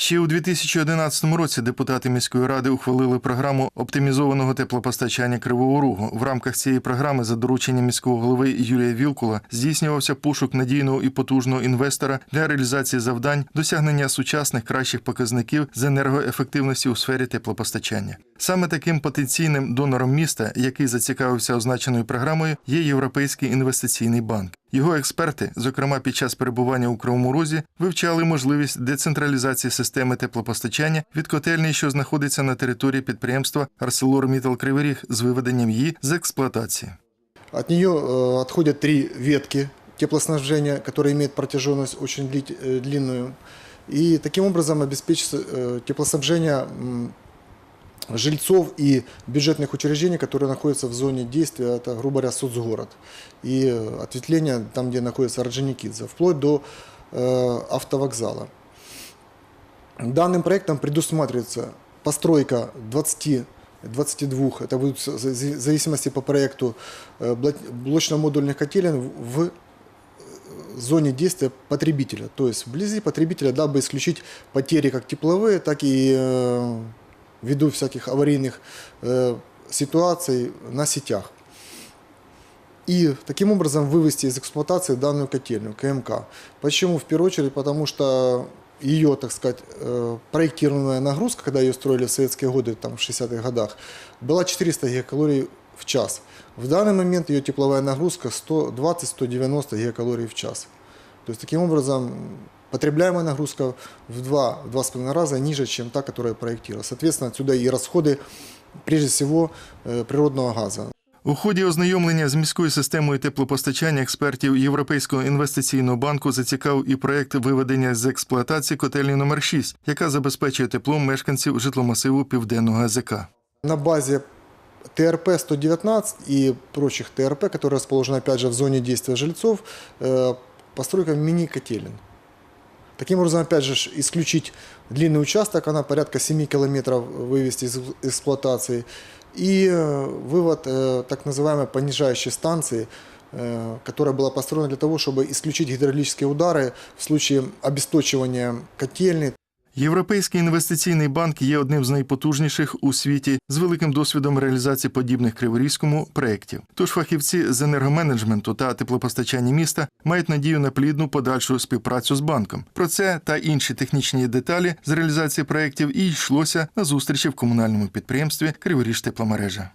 Ще у 2011 році депутати міської ради ухвалили програму оптимізованого теплопостачання Кривого Рогу. В рамках цієї програми за дорученням міського голови Юрія Вілкула здійснювався пошук надійного і потужного інвестора для реалізації завдань досягнення сучасних кращих показників з енергоефективності у сфері теплопостачання. Саме таким потенційним донором міста, який зацікавився означеною програмою, є Європейський інвестиційний банк. Його експерти, зокрема під час перебування у Кривому Розі, вивчали можливість децентралізації системи теплопостачання від котельні, що знаходиться на території підприємства ArcelorMittal Кривий Ріг з виведенням її з експлуатації. От нее э, отходят три ветки теплоснабжения, которые имеют протяженность очень дли- э, длинную. И таким образом обеспечится э, теплоснабжение м, жильцов и бюджетных учреждений, которые находятся в зоне действия, это, грубо говоря, соцгород. И э, ответвление там, где находится Орджоникидзе, вплоть до э, автовокзала. Данным проектом предусматривается постройка 20 22, это будут в за- в зависимости по проекту э, блочно-модульных котелен в э, зоне действия потребителя, то есть вблизи потребителя, дабы исключить потери как тепловые, так и э, ввиду всяких аварийных ситуаций на сетях. И таким образом вывести из эксплуатации данную котельную, КМК. Почему? В первую очередь, потому что ее, так сказать, э, проектированная нагрузка, когда ее строили в советские годы, там, в 60-х годах, была 400 гигакалорий в час. В данный момент ее тепловая нагрузка 120-190 гигакалорий в час. То есть, таким образом, потребляемая нагрузка в 2 в 2,5 раза ниже, чем та, которая проектировалась. Соответственно, отсюда и расходы, прежде всего, э, природного газа. У ході ознайомлення з міською системою теплопостачання експертів Європейського інвестиційного банку зацікавив і проект виведення з експлуатації котельні номер 6 яка забезпечує теплом мешканців житломасиву південного АЗК. на базе ТРП-119 и прочих ТРП, которые расположены опять же в зоне действия жильцов, э, постройка мини-котелен. Таким образом, опять же, ж, исключить длинный участок, она порядка 7 километров вывести из эксплуатации, и э, вывод э, так называемой понижающей станции, э, которая была построена для того, чтобы исключить гидравлические удары в случае обесточивания котельной, Європейський інвестиційний банк є одним з найпотужніших у світі з великим досвідом реалізації подібних криворізькому проєктів. Тож фахівці з енергоменеджменту та теплопостачання міста мають надію на плідну подальшу співпрацю з банком. Про це та інші технічні деталі з реалізації проєктів і йшлося на зустрічі в комунальному підприємстві Криворіж тепломережа.